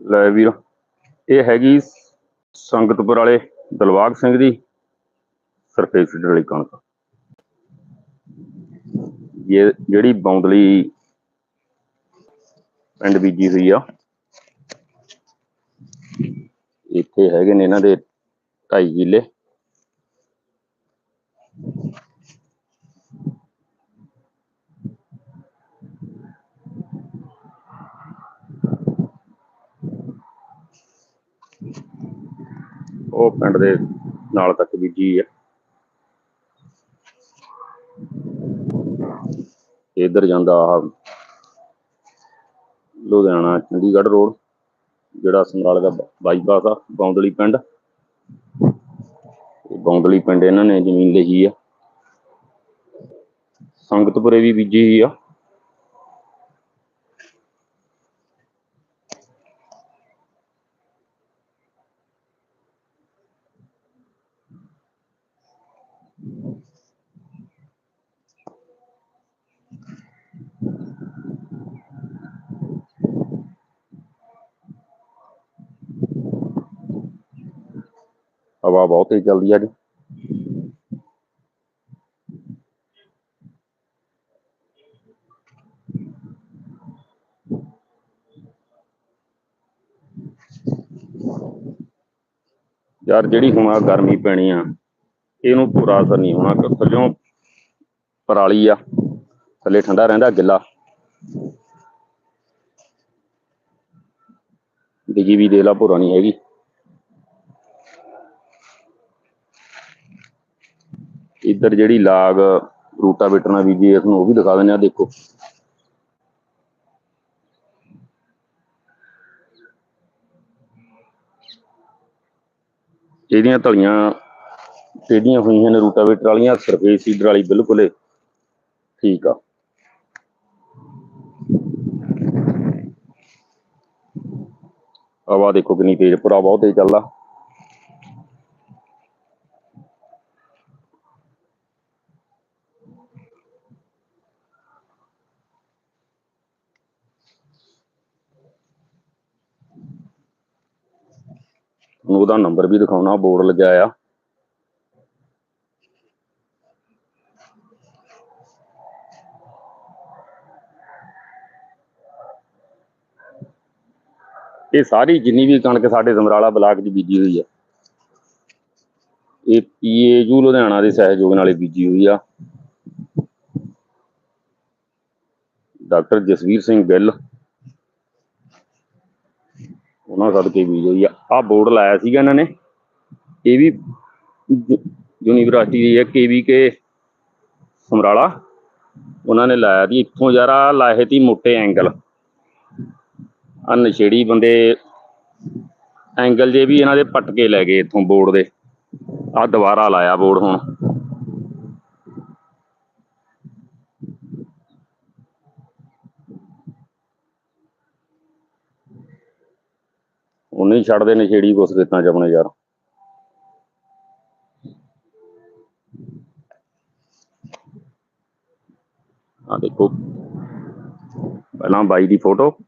ਲੈ ਵੀਰ, ਇਹ ਹੈਗੀ ਸੰਗਤਪੁਰ ਵਾਲੇ ਦਲਵਾਗ ਸਿੰਘ ਦੀ ਸਰਫੇਸ ਫੀਡਰ ਵਾਲੀ ਕਣਕ। ਇਹ ਜਿਹੜੀ ਬੌਂਦਲੀ ਪਿੰਡ ਬੀਜੀ ਹੋਈ ਆ, ਇੱਥੇ ਹੈਗੇ ਨੇ ਇਹਨਾਂ ਦੇ 2.5 ਕਿੱਲੇ। ਉਹ ਪਿੰਡ ਦੇ ਨਾਲ ਤੱਕ ਬੀਜੀ ਆ। ਇਧਰ ਜਾਂਦਾ ਆ ਲੁਧਿਆਣਾ, ਚੰਡੀਗੜ੍ਹ ਰੋਡ, ਜਿਹੜਾ ਸੰਗਾਲ ਦਾ ਬਾਈਪਾਸ ਆ ਬੌਂਦਲੀ ਪਿੰਡ। ਇਹ ਬੌਂਦਲੀ ਪਿੰਡ ਇਹਨਾਂ ਨੇ ਜ਼ਮੀਨ ਲਈ ਆ। ਸੰਗਤਪੁਰੇ ਵੀ ਬੀਜੀ ਆ। ਹਵਾ ਬਹੁਤ ਤੇਜ਼ ਚੱਲਦੀ ਆ ਅੱਜ। ਯਾਰ ਜਿਹੜੀ ਹੁਣ ਆ ਗਰਮੀ ਪੈਣੀ ਆ, ਇਹਨੂੰ ਪੂਰਾ ਅਸਰ ਨਹੀਂ ਹੋਣਾ ਕਿ ਥੱਲਿਓਂ ਪਰਾਲੀ ਆ, ਥੱਲੇ ਠੰਡਾ ਰਹਿੰਦਾ ਗਿੱਲਾ। ਬਿਜ਼ੀ ਵੀ ਦੇ ਲਾ ਪੂਰਾ ਨਹੀਂ ਹੈਗੀ। ਇੱਧਰ ਜਿਹੜੀ ਲਾਗ ਰੂਟਾ ਨਾਲ ਬੀਜੀ ਇਸ ਨੂੰ ਉਹ ਵੀ ਦਿਖਾ ਦਿੰਦੇ ਆ, ਦੇਖੋ। ਇਹਦੀਆਂ ਤਲੀਆਂ ਟੇਢੀਆਂ ਹੋਈਆਂ ਨੇ, ਰੂਟਾਵੇਟਰ ਵਾਲੀਆਂ, ਸਰਫੇਸ ਸੀਡਰ ਵਾਲੀ, ਬਿਲਕੁਲ ਹੀ ਠੀਕ ਆ। ਹਵਾ ਦੇਖੋ ਕਿੰਨੀ ਤੇਜ਼, ਪੂਰਾ ਬਹੁਤ ਤੇਜ਼ ਚੱਲਦਾ ਤੁਹਾਨੂੰ ਉਹਦਾ ਨੰਬਰ ਵੀ ਦਿਖਾਉਣਾ ਬੋਰਡ ਲੱਗਿਆ ਆ। ਇਹ ਸਾਰੀ ਜਿੰਨੀ ਵੀ ਕਣਕ ਸਾਡੇ ਦਮਰਾਲਾ ਬਲਾਕ 'ਚ ਬੀਜੀ ਹੋਈ ਆ। ਇਹ ਪੀਏਯੂ ਲੁਧਿਆਣਾ ਦੇ ਸਹਿਯੋਗ ਨਾਲ ਬੀਜੀ ਹੋਈ ਆ। ਡਾਕਟਰ ਜਸਵੀਰ ਸਿੰਘ ਗਿੱਲ ਉਹਨਾਂ ਸਦਕੇ ਬੀਜ ਹੋਈ ਆ। ਆ ਬੋਰਡ ਲਾਇਆ ਸੀਗਾ ਇਹਨਾਂ ਨੇ। ਇਹ ਵੀ ਯੂਨੀਵਰਸਿਟੀ ਦੀ ਹੈ ਕੇਵੀਕੇ ਸਮਰਾਲਾ। ਉਹਨਾਂ ਨੇ ਲਾਇਆ ਸੀ। ਇੱਥੋਂ ਯਾਰਾ ਲਾਏ ਤੀ ਮੋਟੇ ਐਂਗਲ ਆ ਨਸ਼ੇੜੀ ਬੰਦੇ ਐਂਗਲ ਜੇ ਵੀ ਇਹਨਾਂ ਦੇ ਪੱਟ ਕੇ ਲੈ ਗਏ ਇੱਥੋਂ ਬੋਰਡ ਦੇ। ਆ ਦੁਬਾਰਾ ਲਾਇਆ ਬੋਰਡ ਹੁਣ। ਛੱਡਦੇ ਨਸ਼ੇੜੀ ਕੁਛ ਦਿੱਤਾ ਚ ਆਪਣੇ ਯਾਰ। ਆ ਦੇਖੋ। ਪਹਿਲਾਂ ਬਾਈ ਦੀ ਫੋਟੋ।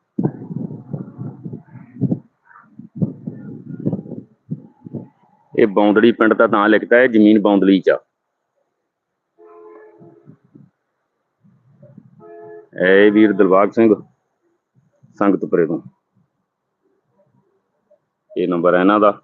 ਇਹ ਬੌਂਦੜੀ ਪਿੰਡ ਦਾ ਨਾਂ ਲਿਖਦਾ ਹੈ, ਜ਼ਮੀਨ ਬੌਂਦਲੀ ਚ ਆ। ਵੀਰ ਦਿਲਬਾਗ ਸਿੰਘ, ਸੰਗਤਪੁਰੇ ਤੋਂ। ਇਹ ਨੰਬਰ ਹੈ ਇਹਨਾਂ ਦਾ।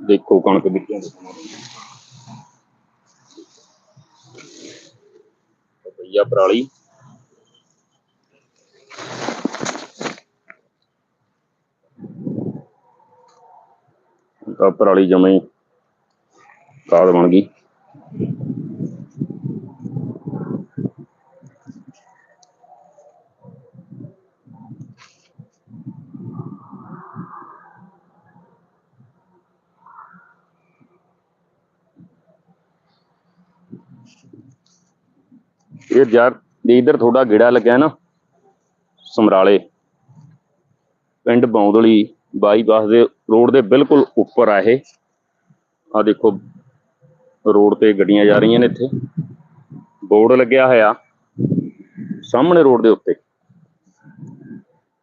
ਦੇਖੋ ਕਣਕ ਵਿੱਚੋਂ ਰੁਪਈਆ ਪਰਾਲੀ। ਤਾਂ ਪਰਾਲੀ ਜਮੇ ਕਾਦ ਬਣ ਗਈ। ਇਹ ਯਾਰ ਜੇ ਇੱਧਰ ਤੁਹਾਡਾ ਗੇੜਾ ਲੱਗਿਆ ਨਾ, ਸਮਰਾਲੇ। ਪਿੰਡ ਬੌਂਦਲੀ ਬਾਈਪਾਸ ਦੇ ਰੋਡ ਦੇ ਬਿਲਕੁਲ ਉੱਪਰ ਆ ਇਹ। ਆ ਦੇਖੋ, ਰੋਡ ਤੇ ਗੱਡੀਆਂ ਜਾ ਰਹੀਆਂ ਨੇ ਇੱਥੇ। ਬੋਰਡ ਲੱਗਿਆ ਹੋਇਆ, ਸਾਹਮਣੇ ਰੋਡ ਦੇ ਉੱਤੇ।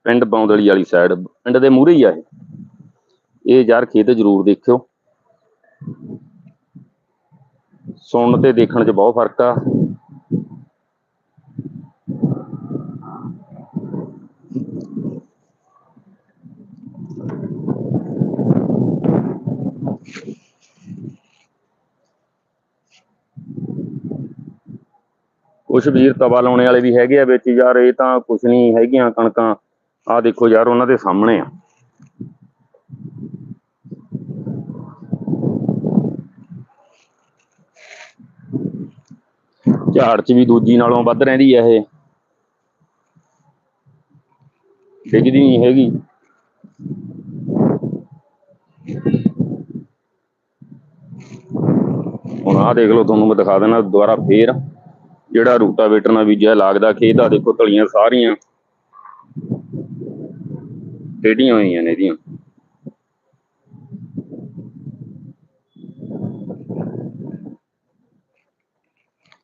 ਪਿੰਡ ਬੌਂਦਲੀ ਵਾਲੀ ਸਾਈਡ ਪਿੰਡ ਦੇ ਮੂਹਰੇ ਹੀ ਆ ਇਹ। ਇਹ ਯਾਰ ਖੇਤ ਜ਼ਰੂਰ ਦੇਖਿਓ। ਸੁਣਨ ਤੇ ਦੇਖਣ 'ਚ ਬਹੁਤ ਫ਼ਰਕ ਆ। ਕੁਛ ਵੀਰ ਤਵਾ ਲਾਉਣੇ ਵਾਲੇ ਵੀ ਹੈਗੇ ਆ ਵਿੱਚ ਯਾਰ, ਇਹ ਤਾਂ ਕੁਛ ਨਹੀਂ ਹੈਗੀਆਂ ਕਣਕਾਂ। ਆਹ ਦੇਖੋ ਯਾਰ, ਉਹਨਾਂ ਦੇ ਸਾਹਮਣੇ ਆ। ਝਾੜ 'ਚ ਵੀ ਦੂਜੀ ਨਾਲੋਂ ਵੱਧ ਰਹਿੰਦੀ ਆ ਇਹ। ਡਿੱਗਦੀ ਨਹੀਂ ਹੈਗੀ। ਹੁਣ ਆਹ ਦੇਖ ਲਓ, ਤੁਹਾਨੂੰ ਮੈਂ ਦਿਖਾ ਦੇਣਾ ਦੁਬਾਰਾ ਫੇਰ। ਜਿਹੜਾ ਰੂਟਾਵੇਟਰ ਨਾਲ ਬੀਜਿਆ, ਲੱਗਦਾ ਖੇਤ ਆ, ਦੇਖੋ ਤਲੀਆਂ ਸਾਰੀਆਂ। ਟੇਢੀਆਂ ਹੋਈਆਂ ਨੇ ਇਹਦੀਆਂ।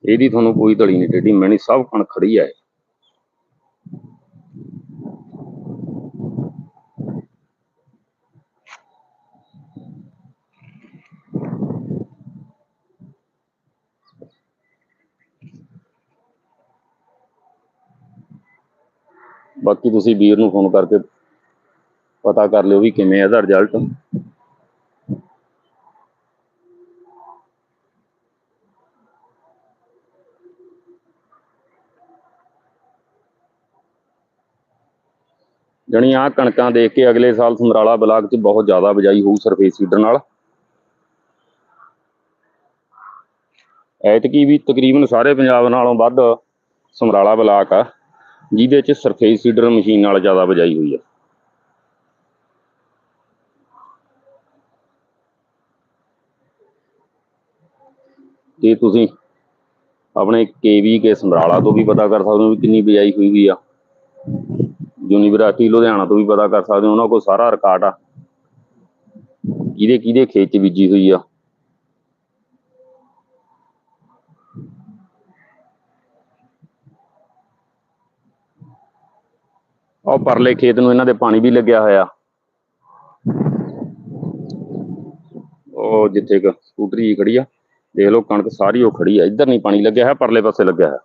ਇਹਦੀ ਤੁਹਾਨੂੰ ਕੋਈ ਤਲੀ ਨਹੀਂ ਟੇਢੀ ਮੈਣੀ ਸਭ ਕਣ ਖੜੀ ਆ ਬਾਕੀ ਤੁਸੀਂ ਵੀਰ ਨੂੰ ਫੋਨ ਕਰਕੇ ਪਤਾ ਕਰ ਲਿਓ ਵੀ ਕਿਵੇਂ ਇਹਦਾ ਰਿਜ਼ਲਟ ਜਣੀ ਆ ਕਣਕਾਂ ਦੇਖ ਕੇ ਅਗਲੇ ਸਾਲ ਸਮਰਾਲਾ ਬਲਾਕ 'ਚ ਬਹੁਤ ਜ਼ਿਆਦਾ ਬਜਾਈ ਹੋਊ ਸਰਫੇਸ ਸੀਡਰ ਨਾਲ। ਐਤਕੀ ਵੀ ਤਕਰੀਬਨ ਸਾਰੇ ਪੰਜਾਬ ਨਾਲੋਂ ਵੱਧ ਸਮਰਾਲਾ ਬਲਾਕ ਆ। ਜਿਹਦੇ 'ਚ ਸਰਫੇਸ ਸੀਡਰ ਮਸ਼ੀਨ ਨਾਲ ਜ਼ਿਆਦਾ ਬਜਾਈ ਹੋਈ ਆ ਤੇ ਤੁਸੀਂ ਆਪਣੇ ਕੇਵੀ ਕੇ ਸਮਰਾਲਾ ਤੋਂ ਵੀ ਪਤਾ ਕਰ ਸਕਦੇ ਹੋ ਵੀ ਕਿੰਨੀ ਬਜਾਈ ਹੋਈ ਹੋਈ ਆ। ਯੂਨੀਵਰਸਿਟੀ ਲੁਧਿਆਣਾ ਤੋਂ ਵੀ ਪਤਾ ਕਰ ਸਕਦੇ ਹੋ, ਉਹਨਾਂ ਕੋਲ ਸਾਰਾ ਰਿਕਾਰਡ ਆ। ਕਿਹਦੇ ਕਿਹਦੇ ਖੇਤ 'ਚ ਬੀਜੀ ਹੋਈ ਆ। ਉਹ ਪਰਲੇ ਖੇਤ ਨੂੰ ਇਹਨਾਂ ਦੇ ਪਾਣੀ ਵੀ ਲੱਗਿਆ ਹੋਇਆ। ਉਹ ਜਿੱਥੇ ਕ ਸਕੂਟਰੀ ਖੜੀ ਆ, ਦੇਖ ਲਓ ਕਣਕ ਸਾਰੀ ਉਹ ਖੜੀ ਆ, ਇੱਧਰ ਨਹੀਂ ਪਾਣੀ ਲੱਗਿਆ ਹੈ ਪਰਲੇ ਪਾਸੇ ਲੱਗਿਆ ਹੈ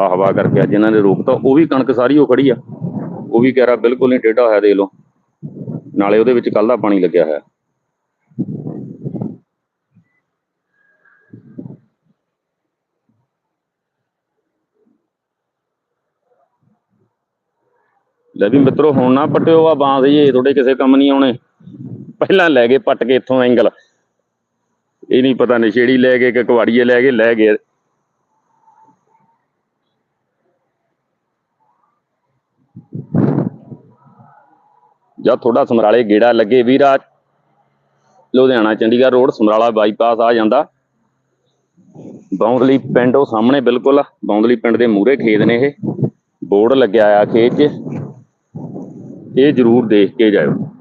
ਆ ਹਵਾ ਕਰਕੇ ਅੱਜ ਇਹਨਾਂ ਨੇ ਰੋਕਤਾ, ਉਹ ਵੀ ਕਣਕ ਸਾਰੀ ਉਹ ਖੜੀ ਆ। ਉਹ ਵੀ ਕਹਿ ਰਿਹਾ ਬਿਲਕੁਲ ਨਹੀਂ ਟੇਢਾ ਹੋਇਆ, ਦੇਖ ਲਓ। ਨਾਲੇ ਉਹਦੇ ਵਿੱਚ ਕੱਲ ਦਾ ਪਾਣੀ ਲੱਗਿਆ ਹੋਇਆ। ਲੈ ਵੀ ਮਿੱਤਰੋ ਹੁਣ ਨਾ ਪਟਿਓ ਆ ਬਾਂਸ ਜੇ, ਤੁਹਾਡੇ ਕਿਸੇ ਕੰਮ ਨਹੀਂ ਆਉਣੇ। ਪਹਿਲਾਂ ਲੈ ਗਏ ਪੱਟ ਕੇ ਇੱਥੋਂ ਐਂਗਲ। ਇਹ ਨਹੀਂ ਪਤਾ ਨਸ਼ੇੜੀ ਲੈ ਗਏ ਕਿ ਕੁਵਾੜੀਏ ਲੈ ਗਏ ਲੈ ਗਏ। ਜਾਂ ਤੁਹਾਡਾ ਸਮਰਾਲੇ ਗੇੜਾ ਲੱਗੇ ਵੀਰਾ। ਲੁਧਿਆਣਾ, ਚੰਡੀਗੜ੍ਹ ਰੋਡ, ਸਮਰਾਲਾ ਬਾਈਪਾਸ ਆ ਜਾਂਦਾ। ਬੌਂਦਲੀ ਪਿੰਡ ਉਹ ਸਾਹਮਣੇ ਬਿਲਕੁਲ ਆ। ਬੌਂਦਲੀ ਪਿੰਡ ਦੇ ਮੂਹਰੇ ਖੇਤ ਨੇ ਇਹ। ਬੋਰਡ ਲੱਗਿਆ ਆ ਖੇਤ 'ਚ। ਇਹ ਜ਼ਰੂਰ ਦੇਖ ਕੇ ਜਾਇਓ।